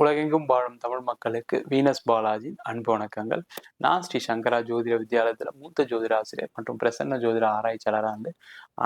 உலகெங்கும் வாழும் தமிழ் மக்களுக்கு வீனஸ் பாலாஜி அன்பு வணக்கங்கள். நான் ஸ்ரீ சங்கரா ஜோதிட வித்யாலயத்தில் மூத்த ஜோதிட ஆசிரியர் மற்றும் பிரசன்ன ஜோதிட ஆராய்ச்சியாளராக வந்து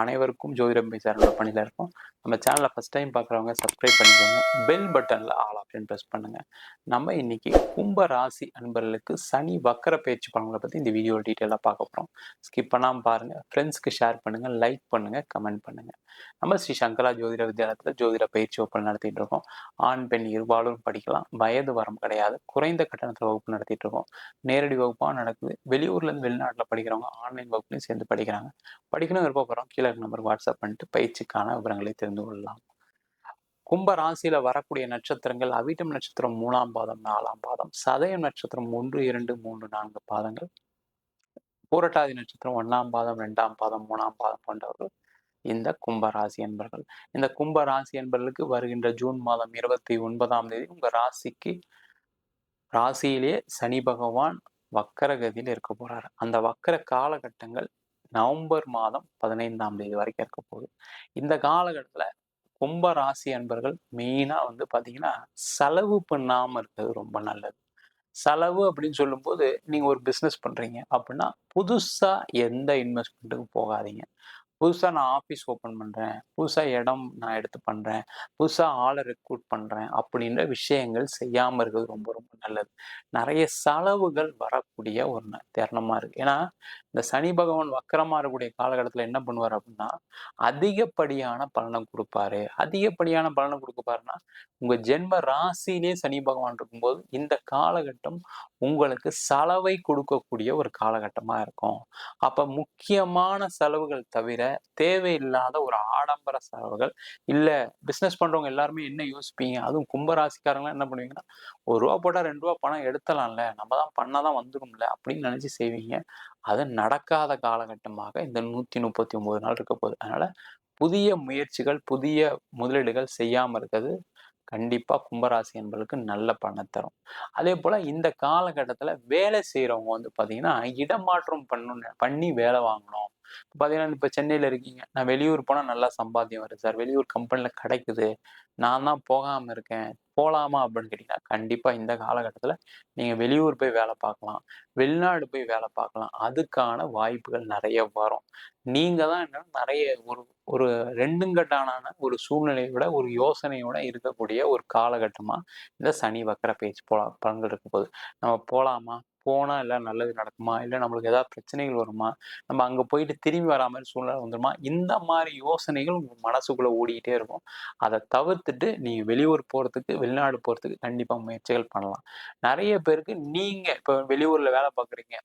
அனைவருக்கும் ஜோதிடம் பேசுகிற பணியில் இருக்கோம். நம்ம சேனலை ஃபஸ்ட் டைம் பார்க்குறவங்க சப்ஸ்கிரைப் பண்ணிக்கோங்க. பெல் பட்டனில் ஆல் ஆப்ஷன் ப்ரெஸ் பண்ணுங்கள் நம்ம இன்னைக்கு கும்ப ராசி அன்பர்களுக்கு சனி வக்கர பயிற்சி பலன்களை பற்றி இந்த வீடியோ டீட்டெயிலாக பார்க்க போகிறோம் ஸ்கிப் பண்ணாமல் பாருங்கள் ஃப்ரெண்ட்ஸ்க்கு ஷேர் பண்ணுங்கள் லைக் பண்ணுங்கள் கமெண்ட் பண்ணுங்கள் நம்ம ஸ்ரீ சங்கரா ஜோதிட வித்யாலயத்தில் ஜோதிட பயிற்சி வகுப்பு நடத்திட்டு இருக்கோம். ஆண் பெண் இருபாலும் படிக்கலாம். வயது வரம் கிடையாது. குறைந்த கட்டணத்தில் வகுப்பு நடத்திட்டு இருக்கோம். நேரடி வகுப்பாக நடக்குது. வெளியூர்லேருந்து வெளிநாட்டில் படிக்கிறவங்க ஆன்லைன் வகுப்புலையும் சேர்ந்து படிக்கிறாங்க. படிக்கணும் விருப்பப்படுறோம். கீழே நம்பர் வாட்ஸ்அப் பண்ணிட்டு பயிற்சிக்கான விவரங்களை தெரிந்து கொள்ளலாம். கும்ப ராசியில வரக்கூடிய நட்சத்திரங்கள் அவிட்டம் நட்சத்திரம் மூணாம் பாதம் நாலாம் பாதம் சதயம் நட்சத்திரம் ஒன்று இரண்டு மூன்று நான்கு பாதங்கள் பூரட்டாதி நட்சத்திரம் ஒன்றாம் பாதம் ரெண்டாம் பாதம் மூணாம் பாதம் கொண்டவர்கள் இந்த கும்பராசி என்பர்கள் இந்த கும்பராசி என்பர்களுக்கு வருகின்ற ஜூன் மாதம் இருபத்தி ஒன்பதாம் தேதி உங்க ராசிக்கு ராசியிலே சனி பகவான் வக்கரகதியில் இருக்க போறாரு. அந்த வக்கர காலகட்டங்கள் நவம்பர் மாதம் பதினைந்தாம் தேதி வரைக்கும் இருக்க போகுது. இந்த காலகட்டத்துல கும்ப ராசி அன்பர்கள் மெயினா வந்து பாத்தீங்கன்னா செலவு பண்ணாமல் இருக்கிறது ரொம்ப நல்லது. செலவு அப்படின்னு சொல்லும்போது நீங்க ஒரு பிசினஸ் பண்றீங்க அப்படின்னா புதுசா எந்த இன்வெஸ்ட்மெண்ட்டுக்கும் போகாதீங்க. புதுசாக நான் ஆஃபீஸ் ஓப்பன் பண்ணுறேன் புதுசாக இடம் நான் எடுத்து பண்ணுறேன் புதுசாக ஆளை ரெக்ரூட் பண்ணுறேன் அப்படின்ற விஷயங்கள் செய்யாமல் இருக்கிறது ரொம்ப ரொம்ப நல்லது. நிறைய செலவுகள் வரக்கூடிய ஒரு தருணமாக இருக்குது ஏன்னா இந்த சனி பகவான் வக்கரமாக இருக்கக்கூடிய காலகட்டத்தில் என்ன பண்ணுவார் அப்படின்னா அதிகப்படியான பலனை கொடுப்பாரு. அதிகப்படியான பலனை கொடுப்பாருன்னா உங்கள் ஜென்ம ராசியிலே சனி பகவான் இருக்கும்போது இந்த காலகட்டம் உங்களுக்கு செலவை கொடுக்கக்கூடிய ஒரு காலகட்டமாக இருக்கும். அப்போ முக்கியமான செலவுகள் தவிர தேவையில்லாத ஒரு ஆடம்பர செலவுகள். இல்லை பிஸ்னஸ் பண்ணுறவங்க எல்லாருமே என்ன யோசிப்பீங்க? அதுவும் கும்பராசிக்காரங்களாம் என்ன பண்ணுவீங்கன்னா ஒரு ரூபா போட்டால் ரெண்டு ரூபா பணம் எடுத்தலாம்ல நம்ம தான் பண்ணால் தான் வந்துடும்ல அப்படின்னு நினச்சி செய்வீங்க. அது நடக்காத காலகட்டமாக இந்த நூற்றி முப்பத்தி ஒம்பது நாள் இருக்க போகுது. அதனால் புதிய முயற்சிகள் புதிய முதலீடுகள் செய்யாமல் இருக்கிறது கண்டிப்பா கும்பராசி என்பதுக்கு நல்ல பணம் தரும். அதே போல இந்த காலகட்டத்துல வேலை செய்யறவங்க வந்து பாத்தீங்கன்னா இடமாற்றம் பண்ணணும் பண்ணி வேலை வாங்கணும். பார்த்தீங்கன்னா இப்போ சென்னையில் இருக்கீங்க. நான் வெளியூர் போனால் நல்லா சம்பாத்தியம் வருது சார். வெளியூர் கம்பெனியில் கிடைக்குது. நான் தான் போகாமல் இருக்கேன். போகலாமா அப்படின்னு கேட்டிங்கன்னா கண்டிப்பாக இந்த காலகட்டத்தில் நீங்கள் வெளியூர் போய் வேலை பார்க்கலாம். வெளிநாடு போய் வேலை பார்க்கலாம். அதுக்கான வாய்ப்புகள் நிறைய வரும். நீங்கள் தான் என்ன நிறைய ஒரு ஒரு ரெண்டுங்கட்டான ஒரு சூழ்நிலையோட ஒரு யோசனையோட இருக்கக்கூடிய ஒரு காலகட்டமாக இந்த சனி வக்கர பேச்சு போல பலன்கள் இருக்கும் போது நம்ம போகலாமா போனால் இல்லை நல்லது நடக்குமா? இல்லை நம்மளுக்கு ஏதாவது பிரச்சனைகள் வருமா? நம்ம அங்கே போயிட்டு திரும்பி வரா மாதிரி சூழ்நிலை வந்துருமா? இந்த மாதிரி யோசனைகள் உங்கள் மனசுக்குள்ளே ஓடிக்கிட்டே இருக்கும். அதை தவிர்த்துட்டு நீங்கள் வெளியூர் போகிறதுக்கு வெளிநாடு போகிறதுக்கு கண்டிப்பாக முயற்சிகள் பண்ணலாம். நிறைய பேருக்கு நீங்கள் இப்போ வெளியூரில் வேலை பார்க்குறீங்க.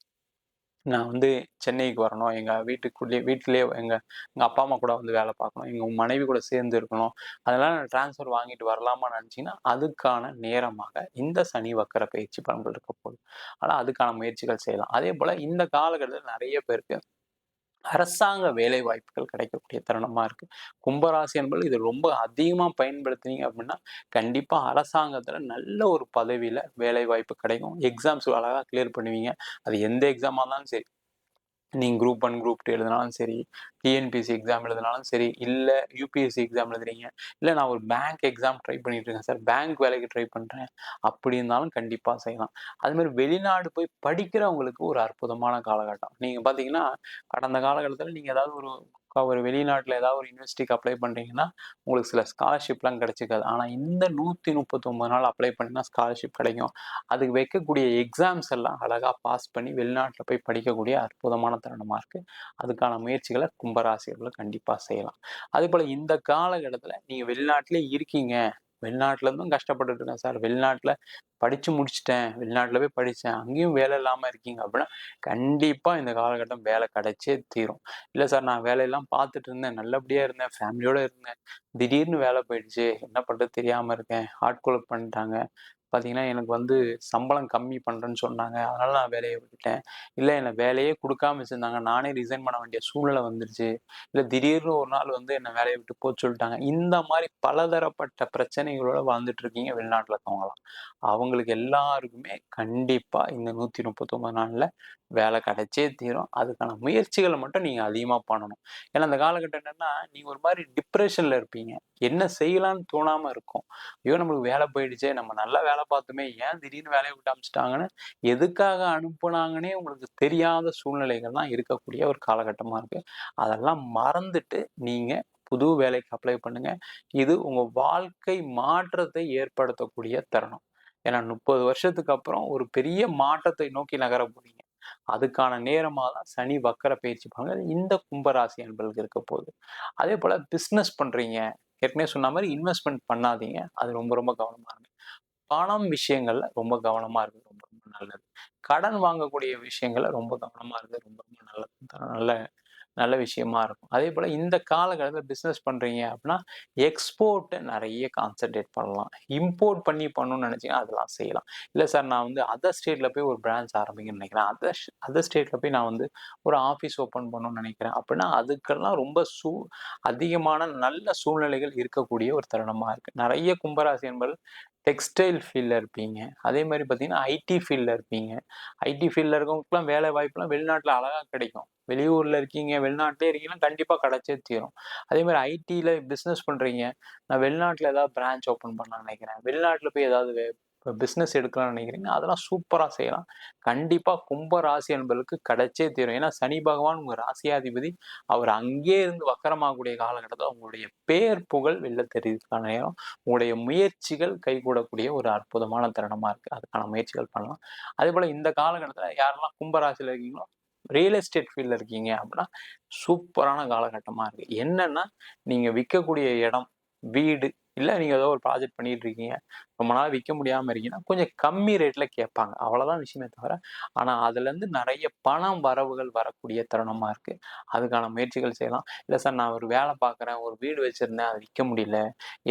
நான் வந்து சென்னைக்கு வரணும். எங்கள் வீட்டுக்குள்ளேயே வீட்டிலேயே எங்கள் எங்கள் அப்பா அம்மா கூட வந்து வேலை பார்க்கணும். எங்கள் மனைவி கூட சேர்ந்து இருக்கணும். அதெல்லாம் நான் டிரான்ஸ்ஃபர் வாங்கிட்டு வரலாமா நினச்சிங்கன்னா அதுக்கான நேரமாக இந்த சனி வக்கர பயிற்சி பலன்கள் இருக்க போகுது. ஆனால் அதுக்கான முயற்சிகள் செய்யலாம். அதே போல் இந்த காலகட்டத்தில் நிறைய பேருக்கு அரசாங்க வேலை வாய்ப்புகள் கிடைக்கக்கூடிய தருணமா இருக்கு. கும்பராசி என்பது இது ரொம்ப அதிகமா பயன்படுத்தினீங்க அப்படின்னா கண்டிப்பா அரசாங்கத்துல நல்ல ஒரு பதவியில வேலை வாய்ப்பு கிடைக்கும் எக்ஸாம்ஸ் அழகா கிளியர் பண்ணுவீங்க. அது எந்த எக்ஸாமா இருந்தாலும் சரி. நீங்கள் குரூப் ஒன் குரூப் டூ எழுதினாலும் சரி டிஎன்பிஎஸ்சி எக்ஸாம் எழுதினாலும் சரி இல்லை யூபிஎஸ்சி எக்ஸாம் எழுதுறீங்க இல்லை நான் ஒரு பேங்க் எக்ஸாம் ட்ரை பண்ணிட்டு இருக்கேன் சார் பேங்க் வேலைக்கு ட்ரை பண்ணுறேன் அப்படி இருந்தாலும் கண்டிப்பாக செய்யலாம். அதுமாதிரி வெளிநாடு போய் படிக்கிறவங்களுக்கு ஒரு அற்புதமான காலகட்டம். நீங்கள் பார்த்தீங்கன்னா கடந்த காலகட்டத்தில் நீங்கள் ஏதாவது ஒரு ஒரு வெளிநாட்டில் ஏதாவது ஒரு யூனிவர்சிட்டிக்கு அப்ளை பண்ணுறீங்கன்னா உங்களுக்கு சில ஸ்காலர்ஷிப்லாம் கிடைச்சிக்காது ஆனால் இந்த நூற்றி முப்பத்தொம்பது நாள் அப்ளை பண்ணினா ஸ்காலர்ஷிப் கிடைக்கும். அதுக்கு வைக்கக்கூடிய எக்ஸாம்ஸ் எல்லாம் அழகாக பாஸ் பண்ணி வெளிநாட்டில் போய் படிக்கக்கூடிய அற்புதமான தருணமாக இருக்குது அதுக்கான முயற்சிகளை கும்பராசிரியர்கள் கண்டிப்பாக செய்யலாம். அதே போல் இந்த காலகட்டத்தில் நீங்கள் வெளிநாட்டிலே இருக்கீங்க. வெளிநாட்டுல இருந்தும் கஷ்டப்பட்டுட்டு இருக்கேன் சார். வெளிநாட்டில் படிச்சு முடிச்சிட்டேன். வெளிநாட்டில் போய் படித்தேன் அங்கேயும் வேலை இல்லாமல் இருக்கீங்க அப்படின்னா கண்டிப்பாக இந்த காலகட்டம் வேலை கிடைச்சே தீரும். இல்லை சார் நான் வேலையெல்லாம் பார்த்துட்டு இருந்தேன். நல்லபடியாக இருந்தேன். ஃபேமிலியோடு இருந்தேன். திடீர்னு வேலை போயிடுச்சு. என்ன பண்ணுறது தெரியாமல் இருக்கேன். ஆட்கொலை பண்ணிட்டாங்க. பார்த்தீங்கன்னா எனக்கு வந்து சம்பளம் கம்மி பண்ணுறேன்னு சொன்னாங்க. அதனால நான் வேலையை விட்டுட்டேன். இல்லை என்னை வேலையே கொடுக்காம வச்சுருந்தாங்க. நானே ரிசைன் பண்ண வேண்டிய சூழ்நிலை வந்துருச்சு. இல்லை திடீர்னு ஒரு நாள் வந்து என்னை வேலையை விட்டு போச்சு சொல்லிட்டாங்க. இந்த மாதிரி பலதரப்பட்ட பிரச்சனைகளோட வாழ்ந்துட்டு இருக்கீங்க வெளிநாட்டில் இருக்கவங்களாம் அவங்களுக்கு எல்லாருக்குமே கண்டிப்பாக இந்த நூற்றி முப்பத்தொம்பது நாளில் வேலை கிடைச்சே தீரும். அதுக்கான முயற்சிகளை மட்டும் நீங்கள் அதிகமாக பண்ணணும். ஏன்னா அந்த காலகட்டம் என்னென்னா நீங்கள் ஒரு மாதிரி டிப்ரெஷனில் இருப்பீங்க. என்ன செய்யலான்னு தோணாமல் இருக்கும். ஐயோ நம்மளுக்கு வேலை போயிடுச்சே. நம்ம நல்லா வேலை பார்த்துமே ஏன் திடீர்னு வேலையை விட்டு அமிச்சிட்டாங்கன்னு எதுக்காக அனுப்புனாங்கன்னே உங்களுக்கு தெரியாத சூழ்நிலைகள் தான் இருக்கக்கூடிய ஒரு காலகட்டமாக இருக்குது அதெல்லாம் மறந்துட்டு நீங்கள் புது வேலைக்கு அப்ளை பண்ணுங்க. இது உங்க வாழ்க்கை மாற்றத்தை ஏற்படுத்தக்கூடிய தருணம். ஏன்னா முப்பது வருஷத்துக்கு அப்புறம் ஒரு பெரிய மாற்றத்தை நோக்கி நகர போறீங்க. அதுக்கான நேரமாக தான் சனி வக்கர பயிற்சி பண்ணுங்க. இந்த கும்பராசி அன்பர்களுக்கு இருக்க போகுது. அதே போல பிஸ்னஸ் பண்றீங்க. ஏற்கனவே சொன்ன மாதிரி இன்வெஸ்ட்மெண்ட் பண்ணாதீங்க. அது ரொம்ப ரொம்ப கவனமா இருக்கு பணம் விஷயங்கள்ல ரொம்ப கவனமா இருக்கு ரொம்ப ரொம்ப நல்லது. கடன் வாங்கக்கூடிய விஷயங்கள்ல ரொம்ப கவனமா இருக்கு ரொம்ப ரொம்ப நல்லது. நல்ல நல்ல விஷயமா இருக்கும். அதே போல் இந்த காலகட்டத்தில் பிஸ்னஸ் பண்ணுறீங்க அப்படின்னா எக்ஸ்போர்ட்டை நிறைய கான்சென்ட்ரேட் பண்ணலாம். இம்போர்ட் பண்ணி பண்ணணும்னு நினச்சிங்கன்னா அதெல்லாம் செய்யலாம். இல்லை சார் நான் வந்து அதர் ஸ்டேட்டில் போய் ஒரு பிரான்ச் ஆரம்பிக்கணும்னு நினைக்கிறேன். அதர் அதர் ஸ்டேட்டில் போய் நான் வந்து ஒரு ஆஃபீஸ் ஓப்பன் பண்ணணும்னு நினைக்கிறேன். அப்படின்னா அதுக்கெல்லாம் ரொம்ப சூ அதிகமான நல்ல சூழ்நிலைகள் இருக்கக்கூடிய ஒரு தருணமாக இருக்குது நிறைய கும்பராசி என்பது டெக்ஸ்டைல் ஃபீல்டில் இருப்பீங்க. அதே மாதிரி பார்த்தீங்கன்னா ஐடி ஃபீல்டில் இருப்பீங்க. ஐடி ஃபீல்டில் இருக்கவங்களுக்குலாம் வேலை வாய்ப்புலாம் வெளிநாட்டில் அழகாக கிடைக்கும். வெளியூரில் இருக்கீங்க வெளிநாட்டிலே இருக்கீங்கன்னா கண்டிப்பாக கிடச்சே தீரும். அதே மாதிரி ஐடியில் பிஸ்னஸ் பண்ணுறீங்க நான் வெளிநாட்டில் ஏதாவது பிரான்ச் ஓப்பன் பண்ண நினைக்கிறேன். வெளிநாட்டில் போய் ஏதாவது பிஸ்னஸ் எடுக்கலாம்னு நினைக்கிறீங்க அதெல்லாம் சூப்பராக செய்யலாம். கண்டிப்பாக கும்ப ராசி என்பதற்கு கிடைச்சே தீரும். ஏன்னா சனி பகவான் உங்கள் ராசியாதிபதி அவர் அங்கே இருந்து வக்கரமாகக்கூடிய காலகட்டத்தில் உங்களுடைய பேர் புகழ் வெளில தெரிவிக்கான நேரம் உங்களுடைய முயற்சிகள் கைகூடக்கூடிய ஒரு அற்புதமான தருணமாக இருக்குது அதுக்கான முயற்சிகள் பண்ணலாம். அதே போல் இந்த காலகட்டத்தில் யாரெல்லாம் கும்பராசியில் இருக்கீங்களோ ரியல் எஸ்டேட் ஃபீல்டில் இருக்கீங்க அப்படின்னா சூப்பரான காலகட்டமாக இருக்குது என்னென்னா நீங்கள் விற்கக்கூடிய இடம் வீடு இல்லை நீங்கள் ஏதோ ஒரு ப்ராஜெக்ட் பண்ணிட்டு இருக்கீங்க ரொம்ப நாள் விற்க முடியாமல் இருக்கீங்கன்னா கொஞ்சம் கம்மி ரேட்டில் கேட்பாங்க. அவ்வளோதான் விஷயமே தவிர ஆனால் அதுலேருந்து நிறைய பணம் வரவுகள் வரக்கூடிய தருணமாக இருக்குது அதுக்கான முயற்சிகள் செய்யலாம். இல்லை சார் நான் ஒரு வேலை பார்க்குறேன் ஒரு வீடு வச்சுருந்தேன் அதை விற்க முடியல.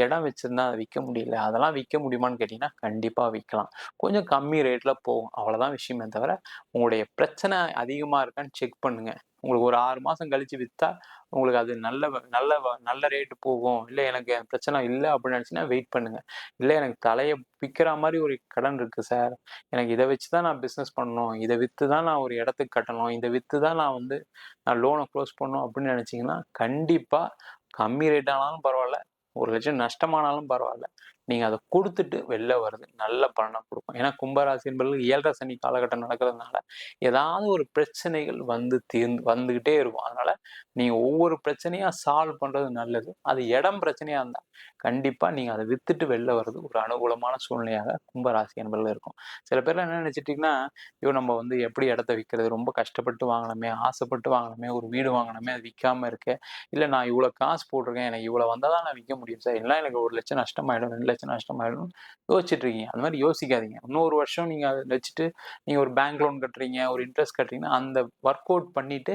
இடம் வச்சுருந்தேன் அதை விற்க முடியல. அதெல்லாம் விற்க முடியுமான்னு கேட்டிங்கன்னா கண்டிப்பாக விற்கலாம் கொஞ்சம் கம்மி ரேட்டில் போகும். அவ்வளோதான் விஷயமே தவிர உங்களுடைய பிரச்சனை அதிகமாக இருக்கான்னு செக் பண்ணுங்கள் உங்களுக்கு ஒரு ஆறு மாதம் கழித்து விற்றா உங்களுக்கு அது நல்ல நல்ல நல்ல ரேட்டு போகும். இல்லை எனக்கு பிரச்சனை இல்லை அப்படின்னு நினச்சின்னா வெயிட் பண்ணுங்க. இல்லை எனக்கு தலையை விற்கிற மாதிரி ஒரு கடன் இருக்குது சார் எனக்கு இதை வச்சு தான் நான் பிஸ்னஸ் பண்ணணும். இதை விற்று தான் நான் ஒரு இடத்துக்கு கட்டணும். இதை விற்று தான் நான் வந்து நான் லோனை க்ளோஸ் பண்ணணும் அப்படின்னு நினச்சிங்கன்னா கண்டிப்பாக கம்மி ரேட் ஆனாலும் பரவாயில்ல. ஒரு லட்சம் நஷ்டமானாலும் பரவாயில்ல. நீங்கள் அதை கொடுத்துட்டு வெளில வருது நல்ல பலனை கொடுக்கும். ஏன்னா கும்பராசி என்பது ஏழரை சனி காலகட்டம் நடக்கிறதுனால ஏதாவது ஒரு பிரச்சனைகள் வந்து தீர்ந்து வந்துக்கிட்டே இருக்கும். அதனால் நீங்கள் ஒவ்வொரு பிரச்சனையாக சால்வ் பண்ணுறது நல்லது. அது இடம் பிரச்சனையாக இருந்தால் கண்டிப்பாக நீங்கள் அதை வித்துட்டு வெளில வர்றது ஒரு அனுகூலமான சூழ்நிலையாக கும்பராசி என்பதில் இருக்கும். சில பேர்லாம் என்ன நினச்சிட்டிங்கன்னா ஐயோ நம்ம வந்து எப்படி இடத்த விற்கிறது ரொம்ப கஷ்டப்பட்டு வாங்கணுமே ஆசைப்பட்டு வாங்கணுமே ஒரு வீடு வாங்கணுமே அது விற்காம இருக்கு. இல்லை நான் இவ்வளோ காசு போட்டிருக்கேன் எனக்கு இவ்வளோ வந்தால் தான் நான் விற்க முடியும். சார் இல்லை எனக்கு ஒரு லட்சம் நஷ்டமாயிடும். ரெண்டு லட்சம் நஷ்டமாயிடும் யோசிச்சுட்டு இருக்கீங்க அந்த மாதிரி யோசிக்காதீங்க. இன்னொரு வருஷம் நீங்கள் அதை வச்சுட்டு நீங்கள் ஒரு பேங்க் லோன் கட்டுறீங்க ஒரு இன்ட்ரெஸ்ட் கட்டுறீங்கன்னா அந்த ஒர்க் அவுட் பண்ணிட்டு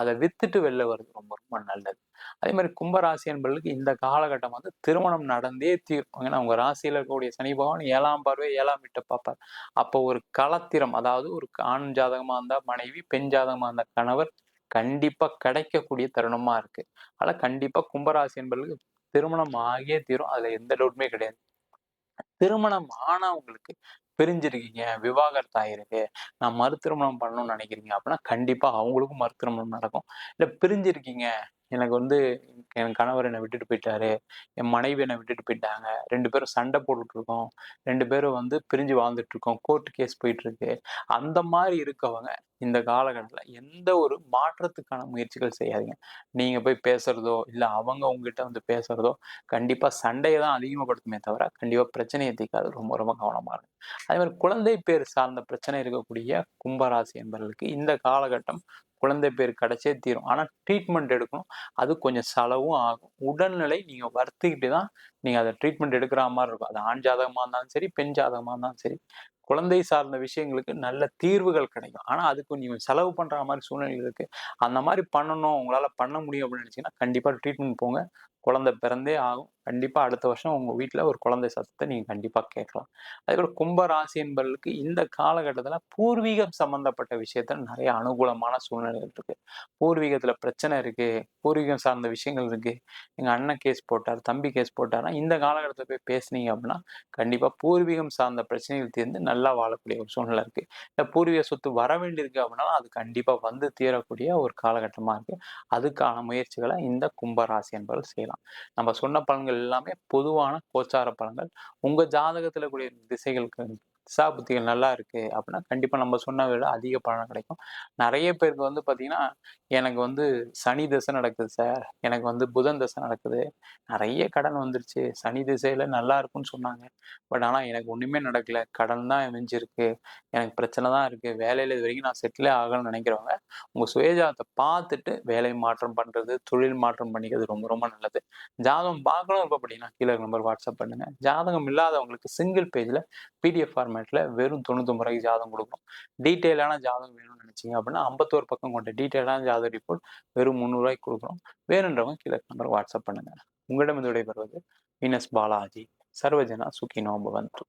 அதை வித்துட்டு வெளில வருது ரொம்ப ரொம்ப நல்லது. அதே மாதிரி கும்பராசி என்பர்களுக்கு இந்த காலகட்டம் வந்து திருமணம் நடந்தே தீரும் ஏன்னா உங்கள் ராசியில் இருக்கக்கூடிய சனி பகவான் ஏழாம் பார்வை ஏழாம் விட்ட பார்ப்பார். அப்போ ஒரு களத்திரம் அதாவது ஒரு ஆண் ஜாதகமாக இருந்தால் மனைவி பெண் ஜாதகமாக இருந்தால் கணவர் கண்டிப்பாக கிடைக்கக்கூடிய தருணமாக இருக்குது அதனால கண்டிப்பாக கும்பராசி என்பர்களுக்கு திருமணம் ஆகியே தீரும். அதுல எந்த டவுட்டுமே கிடையாது. திருமணம் ஆனவங்களுக்கு பிரிஞ்சிருக்கீங்க. விவாகரத்து ஆயிருக்கு. நான் மறு திருமணம் பண்ணணும்னு நினைக்கிறீங்க அப்படின்னா கண்டிப்பா அவங்களுக்கும் மறு திருமணம் நடக்கும். இல்லை பிரிஞ்சிருக்கீங்க. எனக்கு வந்து என் கணவர் என்னை விட்டுட்டு போயிட்டாரு. என் மனைவி என்னை விட்டுட்டு போயிட்டாங்க. ரெண்டு பேரும் சண்டை போட்டுட்டு இருக்கோம் ரெண்டு பேரும் வந்து பிரிஞ்சு வாழ்ந்துட்டு இருக்கோம் கோர்ட் கேஸ் போயிட்டு இருக்கு அந்த மாதிரி இருக்கவங்க இந்த காலகட்டத்தில் எந்த ஒரு மாற்றத்துக்கான முயற்சிகள் செய்யாதீங்க. நீங்கள் போய் பேசுறதோ இல்லை அவங்க உங்ககிட்ட வந்து பேசுறதோ கண்டிப்பாக சண்டையை தான் அதிகமாகப்படுத்துமே தவிர கண்டிப்பாக பிரச்சனையை தீர்க்காது. ரொம்ப ரொம்ப கவனமாக இருக்கும் அதே மாதிரி குழந்தை பேர் சார்ந்த பிரச்சனை இருக்கக்கூடிய கும்பராசி என்பவர்களுக்கு இந்த காலகட்டம் குழந்தை பேர் கிடச்சே தீரும். ஆனால் ட்ரீட்மெண்ட் எடுக்கணும். அது கொஞ்சம் செலவும் ஆகும். உடல்நிலை நீங்கள் வருத்திக்கிட்டு தான் நீங்கள் அதை ட்ரீட்மெண்ட் எடுக்கிற மாதிரி இருக்கும். அது ஆண் ஜாதகமாக இருந்தாலும் சரி பெண் ஜாதகமாக இருந்தாலும் சரி. குழந்தை சார்ந்த விஷயங்களுக்கு நல்ல தீர்வுகள் கிடைக்கும். ஆனால் அதுக்கு நீங்கள் செலவு பண்ணுற மாதிரி சூழ்நிலை இருக்குது அந்த மாதிரி பண்ணணும் உங்களால் பண்ண முடியும் அப்படின்னு நினச்சிங்கன்னா கண்டிப்பாக ட்ரீட்மெண்ட் போங்க. குழந்தை பிறந்தே ஆகும். கண்டிப்பா அடுத்த வருஷம் உங்க வீட்டுல ஒரு குழந்தை சத்தத்தை நீங்க கண்டிப்பா கேட்கலாம். அதே கும்ப ராசி என்பவர்களுக்கு இந்த காலகட்டத்துல பூர்வீகம் சம்பந்தப்பட்ட விஷயத்தில் நிறைய அனுகூலமான சூழ்நிலைகள் இருக்கு. பூர்வீகத்துல பிரச்சனை இருக்கு பூர்வீகம் சார்ந்த விஷயங்கள் இருக்கு. எங்க அண்ணன் கேஸ் போட்டார் தம்பி கேஸ் போட்டார்னா இந்த காலகட்டத்தில் போய் பேசுனீங்க அப்படின்னா கண்டிப்பா பூர்வீகம் சார்ந்த பிரச்சனைகள் தீர்ந்து நல்லா வாழக்கூடிய ஒரு சூழ்நிலை இருக்கு. இந்த பூர்வீக சொத்து வர வேண்டியிருக்கு அப்படின்னா அது கண்டிப்பா வந்து தீரக்கூடிய ஒரு காலகட்டமா இருக்கு. அதுக்கான முயற்சிகளை இந்த கும்பராசி என்பவர்கள் செய்யலாம். நம்ம சொன்ன பலன்கள் எல்லாமே பொதுவான கோச்சார பலன்கள். உங்க ஜாதகத்தில் கூடிய திசைகளுக்கு திசா புத்திகள் நல்லா இருக்கு அப்படின்னா கண்டிப்பா நம்ம சொன்ன விட அதிக பலன் கிடைக்கும். நிறைய பேருக்கு வந்து பாத்தீங்கன்னா எனக்கு வந்து சனி தசை நடக்குது சார். எனக்கு வந்து புதன் தசை நடக்குது. நிறைய கடன் வந்துருச்சு. சனி திசையில நல்லா இருக்கும்னு சொன்னாங்க. பட் ஆனா எனக்கு ஒண்ணுமே நடக்கல. கடன் தான் மிஞ்சிருக்கு. எனக்கு பிரச்சனை தான் இருக்கு. வேலையில இது வரைக்கும் நான் செட்டிலே ஆகணும்னு நினைக்கிறவங்க உங்க சுயஜாதத்தை பார்த்துட்டு வேலை மாற்றம் பண்றது தொழில் மாற்றம் பண்ணிக்கிறது ரொம்ப ரொம்ப நல்லது. ஜாதகம் பார்க்கணும் இருப்ப அப்படின்னா கீழே நம்பர் வாட்ஸ்அப் பண்ணுங்க. ஜாதகம் இல்லாதவங்களுக்கு சிங்கிள் பேஜ்ல பிடிஎஃப் ஃபார்மேட்ல வெறும் தொண்ணூத்தொம்பது ரூபாய்க்கு ஜாதகம் கொடுக்கும். டீட்டெயிலான ஜாதகம் வேணும்னு நினைச்சீங்க அப்படின்னா ஐம்பத்தோரு பக்கம் கொண்ட டீட்டெயிலான ஜாதக ரிப்போர்ட் வெறும் முந்நூறுரூவாய்க்கு கொடுக்குறோம். வேணுன்றவங்க கீழே நம்பர் வாட்ஸ்அப் பண்ணுங்க. உங்களிடம் இது விடைபெறுவது வீனஸ் பாலாஜி. சர்வஜனா சுகினோ பவந்து